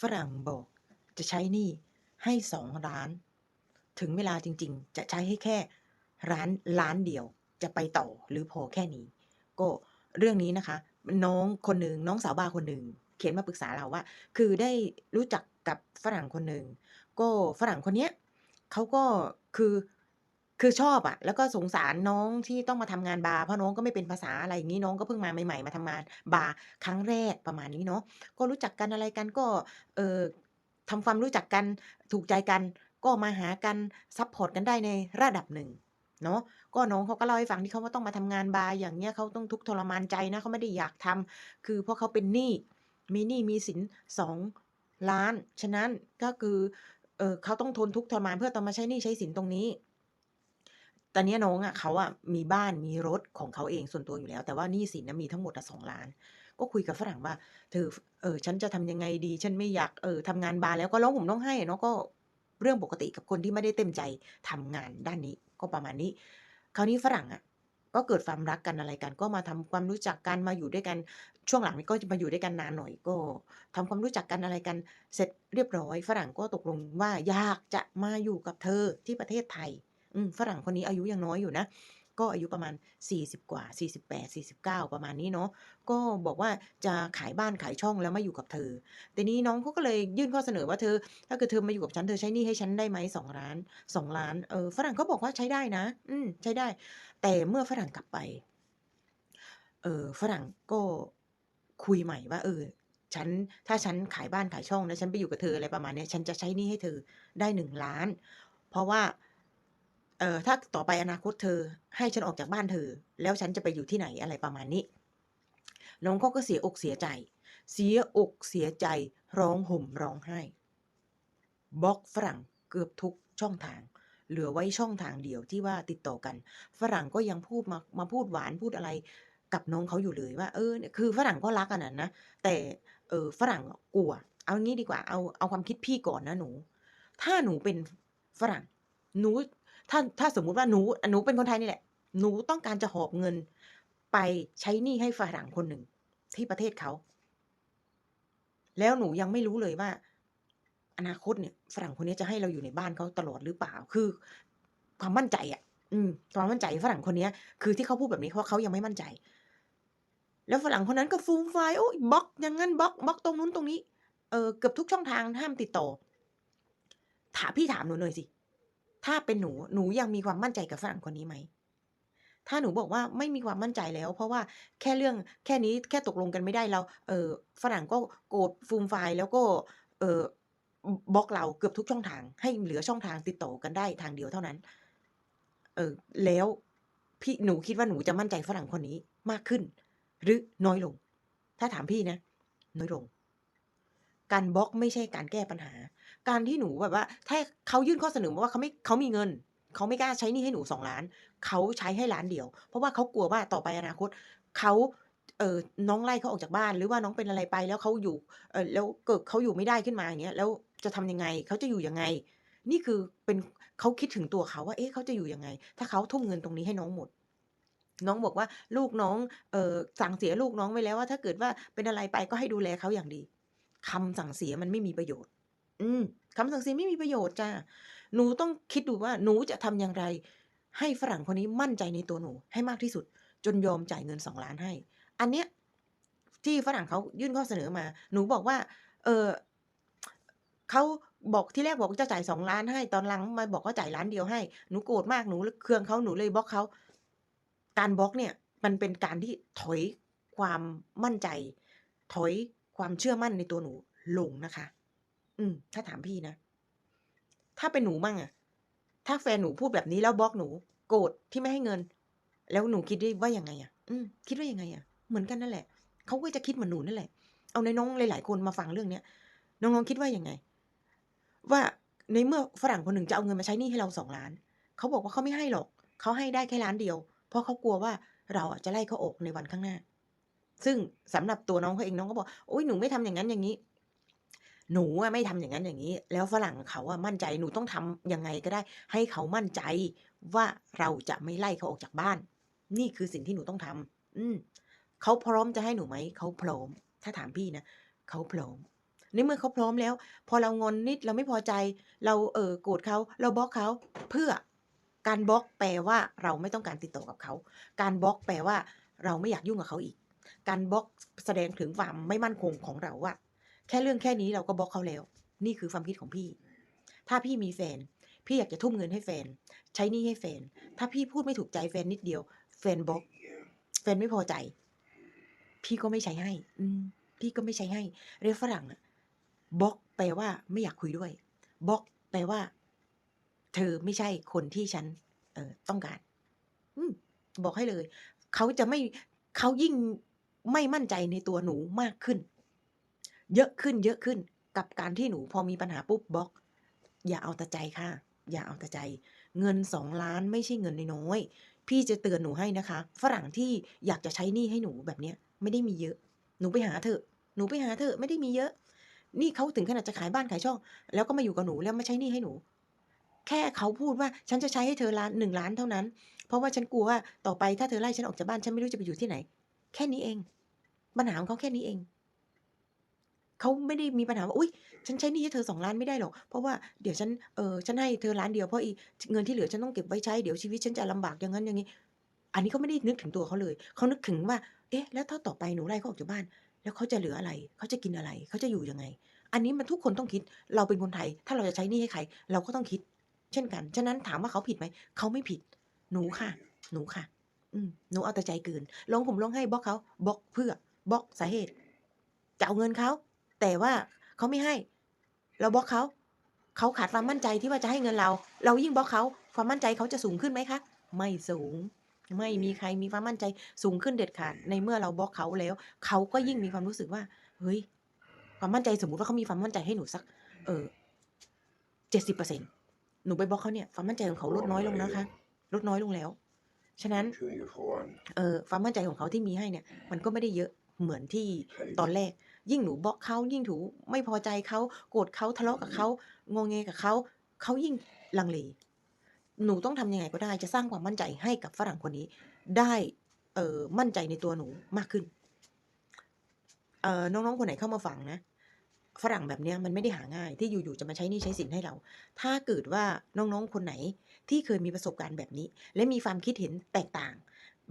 ฝรั่งบอกจะใช้หนี้ให้สองล้าน ถึงเวลาจริง ๆ จะใช้ให้แค่ร้านล้านเดียวจะไปต่อหรือพอแค่นี้ ก็เรื่องนี้นะคะ น้องคนหนึ่งน้องสาวบ้าคนหนึ่งเขียนมาปรึกษาเราว่า คือได้รู้จักกับฝรั่งคนหนึ่งก็ฝรั่งคนเนี้ยเขาก็คือ คือชอบอะแล้วก็สงสารน้องที่ต้องมาทำงานบาร์เพราะน้องก็ไม่เป็นภาษาอะไรอย่างนี้น้องก็เพิ่งมาใหม่ๆมาทำงานบาร์ครั้งแรกประมาณนี้เนาะก็รู้จักกันอะไรกันก็เออทำความรู้จักกันถูกใจกันก็มาหากันซัพพอร์ตกันได้ในระดับหนึ่งเนาะก็น้องเขาก็เล่าให้ฟังที่เขาว่าต้องมาทำงานบาร์อย่างเงี้ยเขาต้องทุกข์ทรมานใจนะเขาไม่ได้อยากทำคือเพราะเขาเป็นหนี้มีหนี้มีสินสองล้าน ฉะนั้นก็คือเออเขาต้องทนทุกข์ทรมานเพื่อต้องมาใช้หนี้ใช้สินตรงนี้ ตอนนี้น้องอะเขาอะมีบ้านมีรถของเขาเองส่วนตัวอยู่แล้ว แต่ว่านี้สินนะมีทั้งหมดอะสองล้าน ก็คุยกับฝรั่งว่าเธอเออฉันจะทำยังไงดี ฉันไม่อยากเออทำงานบาร์แล้วก็ร้องห่มร้องไห้เนาะก็เรื่องปกติกับคนที่ไม่ได้เต็มใจทำงานด้านนี้ก็ประมาณนี้ คราวนี้ฝรั่งอะก็เกิดความรักกันอะไรกันก็มาทำความรู้จักกันมาอยู่ด้วยกันช่วงหลังนี้ก็จะมาอยู่ด้วยกันนานหน่อยก็ทำความรู้จักกันอะไรกัน เสร็จเรียบร้อย ฝรั่งก็ตกลงว่าอยากจะมาอยู่กับเธอที่ประเทศไทย ฝรั่งคนนี้อายุยังน้อยอยู่นะ ก็อายุประมาณ 40 กว่า 48 49 ประมาณนี้เนาะ ก็บอกว่าจะขายบ้านขายช่องแล้วมาอยู่กับเธอทีนี้น้องเขาก็เลยยื่นข้อเสนอว่าเธอ ถ้าเกิดเธอมาอยู่กับฉันเธอใช้หนี้ให้ฉันได้ไหมสองล้านสองล้าน เออฝรั่งก็บอกว่าใช้ได้นะ อืมใช้ได้ แต่เมื่อฝรั่งกลับไป เออฝรั่งก็คุยใหม่ว่าเออฉันถ้าฉันขายบ้านขายช่องนะฉันไปอยู่กับเธออะไรประมาณนี้ฉันจะใช้หนี้ให้เธอได้หนึ่งล้าน เพราะว่า เออถ้าต่อไปอนาคตเธอ ให้ฉันออกจากบ้านเธอ แล้วฉันจะไปอยู่ที่ไหนอะไรประมาณนี้ น้องเขาก็เสียอกเสียใจ เสียอกเสียใจร้องห่มร้องไห้บล็อกฝรั่งเกือบทุกช่องทาง เหลือไว้ช่องทางเดียวที่ว่าติดต่อกัน ฝรั่งก็ยังพูดมามาพูดหวานพูดอะไรกับน้องเขาอยู่เลยว่าเออเนี่ยคือฝรั่งก็รักกันนะนะแต่เออฝรั่งกลัว เอางี้ดีกว่าเอาเอาความคิดพี่ก่อนนะหนู ถ้าหนูเป็นฝรั่งหนู ถ้าถ้าสมมุติว่าหนูหนูเป็นคนไทยนี่แหละ หนูต้องการจะหอบเงิน ไปใช้หนี้ให้ฝรั่งคนหนึ่ง ที่ประเทศเขา แล้วหนูยังไม่รู้เลยว่า อนาคตเนี่ยฝรั่งคนนี้จะให้เราอยู่ในบ้านเขาตลอดหรือเปล่า คือ ความมั่นใจอะอืม ความมั่นใจฝรั่งคนนี้คือที่เขาพูดแบบนี้เพราะเขายังไม่มั่นใจ แล้วฝรั่งคนนั้นก็ฟูมฟโอ๊ยบล็อกอย่างงั้นบล็อกบล็อกตรงนู้นตรงนี้ เออเกือบทุกช่องทางห้ามติดต่อถามพี่ถามหนูหน่อยสิ ถ้าเป็นหนูหนูยังมีความมั่นใจกับฝรั่งคนนี้ไหมถ้าหนูบอกว่าไม่มีความมั่นใจแล้ว เพราะว่าแค่เรื่องแค่นี้แค่ตกลงกันไม่ได้เรา เอ่อฝรั่งก็โกรธฟูมฟแล้วก็เออบล็อกเราเกือบทุกช่องทาง ให้เหลือช่องทางติดต่อกันได้ทางเดียวเท่านั้น เออแล้วพี่หนูคิดว่าหนูจะมั่นใจฝรั่งคนนี้มากขึ้น หรือน้อยลง ถ้าถามพี่นะ น้อยลง การบล็อกไม่ใช่การแก้ปัญหา การที่หนูแบบว่า ถ้าเขายื่นข้อเสนอมาว่าเขาไม่เขามีเงินเขาไม่กล้าใช้นี้ให้หนูสองล้านเขาใช้ให้ล้านเดียว เพราะว่าเขากลัวว่าต่อไปอนาคตเขาเออน้องไล่เขาออกจากบ้าน หรือว่าน้องเป็นอะไรไปแล้วเขาอยู่เออแล้วเกิดเขาอยู่ไม่ได้ขึ้นมาอย่างเงี้ยแล้วจะทำยังไงเขาจะอยู่ยังไง นี่คือเป็นเขาคิดถึงตัวเขาว่า เอ๊ะเขาจะอยู่ยังไง ถ้าเขาทุ่มเงินตรงนี้ให้น้องหมด น้องบอกว่าลูกน้องเออสั่งเสียลูกน้องไว้แล้วว่า ถ้าเกิดว่าเป็นอะไรไปก็ให้ดูแลเขาอย่างดีคำสั่งเสียมันไม่มีประโยชน์ อืม คำสั่งเสียไม่มีประโยชน์จ้ะหนูต้องคิดดูว่าหนูจะทำอย่างไร ให้ฝรั่งคนนี้มั่นใจในตัวหนูให้มากที่สุด จนยอมจ่ายเงิน2ล้านให้ อันเนี้ยที่ฝรั่งเขายื่นข้อเสนอมา หนูบอกว่า เออเขาบอกที่แรกบอกจะจ่าย2ล้านให้ ตอนหลังมาบอกว่าจ่ายล้านเดียวให้ หนูโกรธมาก หนูเครืองเขาหนูเลยบล็อกเขา การบล็อกเนี่ย มันเป็นการที่ถอยความมั่นใจ ถอยความเชื่อมั่นในตัวหนูลงนะคะ อืม ถ้าถามพี่นะ ถ้าเป็นหนูมั่งอะถ้าแฟนหนูพูดแบบนี้แล้วบล็อกหนู โกรธที่ไม่ให้เงิน แล้วหนูคิดได้ว่ายังไงอะอืม คิดว่ายังไงอะเหมือนกันนั่นแหละเขาก็จะคิดเหมือนหนูนั่นแหละ เอาในน้องหลายๆคนมาฟังเรื่องเนี้ยน้องๆคิดว่ายังไง ว่าในเมื่อฝรั่งคนหนึ่งจะเอาเงินมาใช้นี้ให้เรา2ล้านเขาบอกว่าเขาไม่ให้หรอกเขาให้ได้แค่ล้านเดียว เพราะเขากลัวว่าเราอะจะไล่เขาออกในวันข้างหน้า ซึ่งสำหรับตัวน้องเขาเองน้องก็บอกโอ๊ยหนูไม่ทำอย่างงั้นอย่างงี้ หนูไม่ทำอย่างงั้นอย่างงี้ แล้วฝรั่งเขาอะมั่นใจหนูต้องทำยังไงก็ได้ ให้เขามั่นใจว่าเราจะไม่ไล่เขาออกจากบ้าน นี่คือสิ่งที่หนูต้องทำอืมเขาพร้อมจะให้หนูไหมเขาพร้อม ถ้าถามพี่นะเขาพร้อมในเมื่อเขาพร้อมแล้ว พอเรางอนนิดเราไม่พอใจ เราเออโกรธเขาเราบล็อกเขาเพื่อการบล็อกแปลว่าเราไม่ต้องการติดต่อกับเขา การบล็อกแปลว่า เราไม่อยากยุ่งกับเขาอีก การบล็อกแสดงถึงความไม่มั่นคงของเราว่า แค่เรื่องแค่นี้เราก็บล็อกเขาแล้ว นี่คือความคิดของพี่ ถ้าพี่มีแฟน พี่อยากจะทุ่มเงินให้แฟน ใช้นี้ให้แฟน ถ้าพี่พูดไม่ถูกใจแฟนนิดเดียว แฟนบล็อก แฟนไม่พอใจ พี่ก็ไม่ใช้ให้ อืม พี่ก็ไม่ใช้ให้ เรียกฝรั่งอะบล็อกแปลว่าไม่อยากคุยด้วยบล็อกแปลว่า เธอไม่ใช่คนที่ฉัน เออต้องการ อืมบอกให้เลย เขาจะไม่เขายิ่งไม่มั่นใจในตัวหนูมากขึ้น เยอะขึ้นเยอะขึ้นกับการที่หนูพอมีปัญหาปุ๊บบล็อก อย่าเอาแต่ใจค่ะ อย่าเอาแต่ใจ เงินสองล้านไม่ใช่เงินน้อยพี่จะเตือนหนูให้นะคะ ฝรั่งที่อยากจะใช้หนี้ให้หนูแบบเนี้ยไม่ได้มีเยอะ หนูไปหาเถอะ หนูไปหาเถอะไม่ได้มีเยอะ นี่เขาถึงขนาดจะขายบ้านขายช่อง แล้วก็มาอยู่กับหนูแล้วมาใช้หนี้ให้หนู แค่เขาพูดว่าฉันจะใช้ให้เธอล้านหนึ่งล้านเท่านั้น เพราะว่าฉันกลัวว่าต่อไปถ้าเธอไล่ฉันออกจากบ้านฉันไม่รู้จะไปอยู่ที่ไหน แค่นี้เองปัญหาของเขาแค่นี้เอง เขาไม่ได้มีปัญหาว่าอุ๊ยฉันใช้นี้ให้เธอ2ล้านไม่ได้หรอกเพราะว่าเดี๋ยวฉันเออฉันให้เธอล้านเดียวเพราะอีเงินที่เหลือฉันต้องเก็บไว้ใช้เดี๋ยวชีวิตฉันจะลำบากอย่างงั้นอย่างงี้ อันนี้เขาไม่ได้นึกถึงตัวเขาเลยเขานึกถึงว่า เอ๊ะ แล้วถ้าต่อไปหนูไล่เขาออกจากบ้าน แล้วเขาจะเหลืออะไรเขาจะกินอะไรเขาจะอยู่ยังไง อันนี้มันทุกคนต้องคิดเราเป็นคนไทย ถ้าเราจะใช้นี้ให้ใคร เราก็ต้องคิด เช่นกันฉะนั้นถามว่าเขาผิดไหมเขาไม่ผิด หนูค่ะ หนูค่ะ อืมหนูเอาแต่ใจเกินร้องห่มร้องไห้บล็อกเขาบล็อกเพื่อบล็อกสาเหตุจะเอาเงินเขา แต่ว่าเขาไม่ให้ เราบล็อกเขา เขาขาดความมั่นใจที่ว่าจะให้เงินเรา เรายิ่งบล็อกเขาความมั่นใจเขาจะสูงขึ้นไหมคะ ไม่สูง ไม่มีใครมีความมั่นใจสูงขึ้นเด็ดขาด ในเมื่อเราบล็อกเขาแล้ว เขาก็ยิ่งมีความรู้สึกว่า เฮ้ย ความมั่นใจสมมุติว่าเขามีความมั่นใจให้หนูสัก เอ่อ70%หนูไปบล็อกเขาเนี่ยความมั่นใจของเขาลดน้อยลงนะคะ ลดน้อยลงแล้ว ฉะนั้น Two, you for one. เอ่อความมั่นใจของเขาที่มีให้เนี่ย มันก็ไม่ได้เยอะเหมือนที่ตอนแรก ยิ่งหนูบล็อกเขายิ่งหนูไม่พอใจเขาโกรธเขาทะเลาะกับเขางอแงกับเขาเขายิ่งลังเลหนูต้องทำยังไงก็ได้จะสร้างความมั่นใจให้กับฝรั่งคนนี้ ได้เอ่อมั่นใจในตัวหนูมากขึ้นเอ่อน้องๆคนไหนเข้ามาฟังนะฝรั่งแบบเนี้ยมันไม่ได้หาง่ายที่อยู่ๆจะมาใช้นี้ใช้สินให้เรา ถ้าเกิดว่าน้องๆคนไหนที่เคยมีประสบการณ์แบบนี้ และมีความคิดเห็นแตกต่าง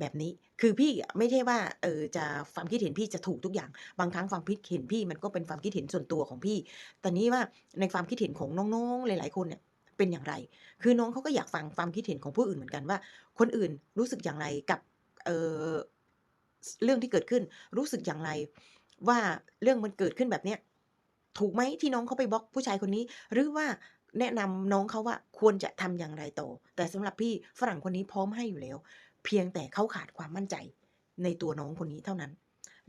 แบบนี้ คือพี่ไม่ใช่ว่าเออจะความคิดเห็นพี่จะถูกทุกอย่าง บางครั้งความคิดเห็นพี่มันก็เป็นความคิดเห็นส่วนตัวของพี่ แต่นี้ว่าในความคิดเห็นของน้องๆ หลาย ๆ คนเนี่ยเป็นอย่างไร คือน้องเขาก็อยากฟังความคิดเห็นของผู้อื่นเหมือนกันว่า คนอื่นรู้สึกอย่างไรกับเออเรื่องที่เกิดขึ้น รู้สึกอย่างไร ว่าเรื่องมันเกิดขึ้นแบบเนี้ยถูกไหมที่น้องเขาไปบล็อกผู้ชายคนนี้ หรือว่าแนะนำน้องเขาว่าควรจะทำอย่างไรต่อแต่สำหรับพี่ฝรั่งคนนี้พร้อมให้อยู่แล้ว เพียงแต่เขาขาดความมั่นใจในตัวน้องคนนี้เท่านั้น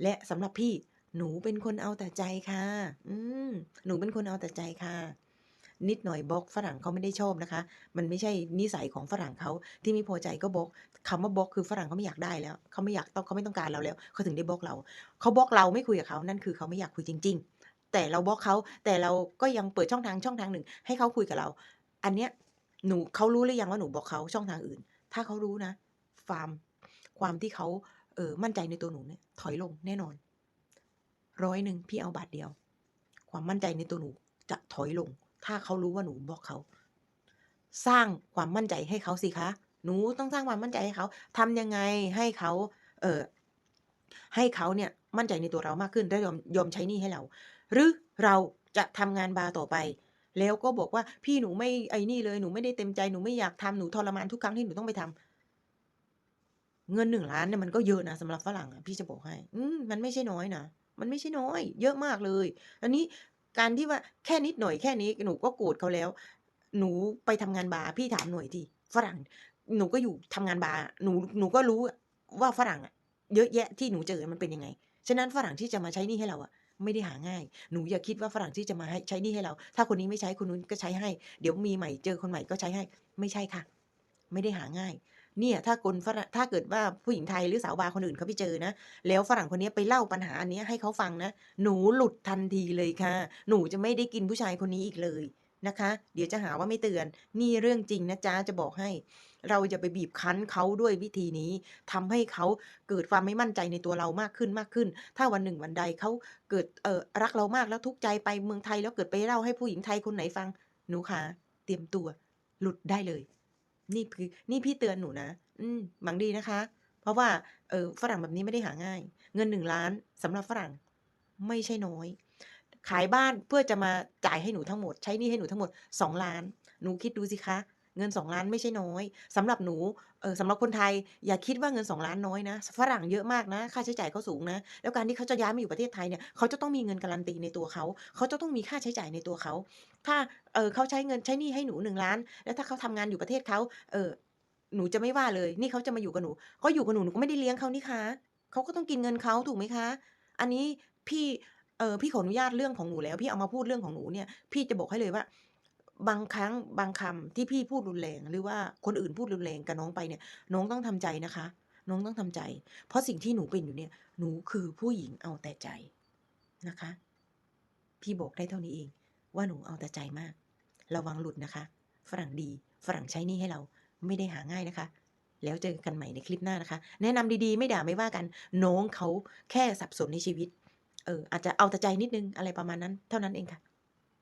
และสำหรับพี่หนูเป็นคนเอาแต่ใจค่ะ อืมหนูเป็นคนเอาแต่ใจค่ะ นิดหน่อยบล็อกฝรั่งเขาไม่ได้ชอบนะคะ มันไม่ใช่นิสัยของฝรั่งเขาที่ไม่พอใจก็บล็อกคำว่าบล็อกคือฝรั่งเขาไม่อยากได้แล้วเขาไม่อยากต้องเขาไม่ต้องการเราแล้วเขาถึงได้บล็อกเราเขาบล็อกเราไม่คุยกับเขานั่นคือเขาไม่อยากคุยจริง ๆ แต่เราบล็อกเขาแต่เราก็ยังเปิดช่องทางช่องทางหนึ่ง ให้เขาคุยกับเรา อันเนี้ยหนูเขารู้หรือยังว่าหนูบล็อกเขาช่องทางอื่น ถ้าเขารู้นะ ฟามความที่เขาเออมั่นใจในตัวหนูเนี่ยถอยลงแน่นอน100พี่เอาบาทเดียว ความมั่นใจในตัวหนูจะถอยลง ถ้าเขารู้ว่าหนูบล็อกเขา สร้างความมั่นใจให้เขาสิคะ หนูต้องสร้างความมั่นใจให้เขาทำยังไงให้เขาเออให้เขาเนี่ยมั่นใจในตัวเรามากขึ้นและยอมยอมใช้นี้ให้เรา หรือเราจะทำงานบาร์ต่อไป แล้วก็บอกว่าพี่หนูไม่ไอ้นี่เลยหนูไม่ได้เต็มใจหนูไม่อยากทำหนูทรมานทุกครั้งที่หนูต้องไปทำ เงิน1ล้านเนี่ยมันก็เยอะนะสำหรับฝรั่งพี่จะบอกให้ อืมันไม่ใช่น้อยนะมันไม่ใช่น้อย เยอะมากเลย อันนี้การที่ว่าแค่นิดหน่อยแค่นี้หนูก็โกรธเขาแล้ว หนูไปทำงานบาร์พี่ถามหน่อยสิฝรั่ง หนูก็อยู่ทำงานบาร์หนูหนูก็รู้ว่าฝรั่งอะเยอะแยะที่หนูเจอมันเป็นยังไงฉะนั้นฝรั่งที่จะมาใช้นี้ให้เราอะไม่ได้หาง่าย หนูอย่าคิดว่าฝรั่งที่จะมาให้ใช้นี้ให้เรา ถ้าคนนี้ไม่ใช้คนนู้นก็ใช้ให้ เดี๋ยวมีใหม่เจอคนใหม่ก็ใช้ให้ ไม่ใช่ค่ะ ไม่ได้หาง่าย เนี่ยถ้าคนฝรั่งถ้าเกิดว่าผู้หญิงไทยหรือสาวบาร์คนอื่นเขาไปเจอนะ แล้วฝรั่งคนนี้ไปเล่าปัญหาอันนี้ให้เขาฟังนะ หนูหลุดทันทีเลยค่ะ หนูจะไม่ได้กินผู้ชายคนนี้อีกเลยนะคะ เดี๋ยวจะหาว่าไม่เตือน นี่เรื่องจริงนะจ๊ะจะบอกให้ เราอย่าไปบีบคั้นเขาด้วยวิธีนี้ทำให้เขาเกิดความไม่มั่นใจในตัวเรามากขึ้นมากขึ้น ถ้าวันหนึ่งวันใดเขาเกิดเออรักเรามากแล้วทุกข์ใจไปเมืองไทยแล้วเกิดไปเล่าให้ผู้หญิงไทยคนไหนฟัง หนูขาเตรียมตัว หลุดได้เลย นี่คือนี่พี่เตือนหนูนะ อืมหวังดีนะคะ เพราะว่าเอ่อฝรั่งแบบนี้ไม่ได้หาง่าย เงินหนึ่งล้านสำหรับฝรั่งไม่ใช่น้อย ขายบ้านเพื่อจะมาจ่ายให้หนูทั้งหมด ใช้นี่ให้หนูทั้งหมด2ล้าน หนูคิดดูสิคะ เงิน 2 ล้านไม่ใช่น้อยสำหรับหนูเออสำหรับคนไทยอย่าคิดว่าเงิน 2 ล้านน้อยนะฝรั่งเยอะมากนะ ค่าใช้จ่ายเขาสูงนะ แล้วการที่เขาจะย้ายมาอยู่ประเทศไทยเนี่ยเขาจะต้องมีเงินการันตีในตัวเขาเขาจะต้องมีค่าใช้จ่ายในตัวเขาถ้าเออเขาใช้เงินใช้หนี้ให้หนู1ล้าน แล้วถ้าเขาทำงานอยู่ประเทศเขาเออหนูจะไม่ว่าเลย นี่เขาจะมาอยู่กับหนูเขาอยู่กับหนูหนูก็ไม่ได้เลี้ยงเขานี่คะเขาก็ต้องกินเงินเขาถูกไหมคะ อันนี้พี่เออพี่ขออนุญาตเรื่องของหนูแล้ว พี่เอามาพูดเรื่องของหนูเนี่ย พี่จะบอกให้เลยว่า บางครั้งบางคำที่พี่พูดรุนแรง หรือว่าคนอื่นพูดรุนแรงกับน้องไปเนี่ยน้องต้องทำใจนะคะ น้องต้องทำใจ เพราะสิ่งที่หนูเป็นอยู่เนี่ย หนูคือผู้หญิงเอาแต่ใจนะคะ พี่บอกได้เท่านี้เอง ว่าหนูเอาแต่ใจมาก ระวังหลุดนะคะ ฝรั่งดี ฝรั่งใช้นี้ให้เราไม่ได้หาง่ายนะคะ แล้วเจอกันใหม่ในคลิปหน้านะคะ แนะนำดีๆ ไม่ด่าไม่ว่ากัน น้องเขาแค่สับสนในชีวิต เอออาจจะเอาแต่ใจนิดนึงอะไรประมาณนั้น เท่านั้นเองค่ะ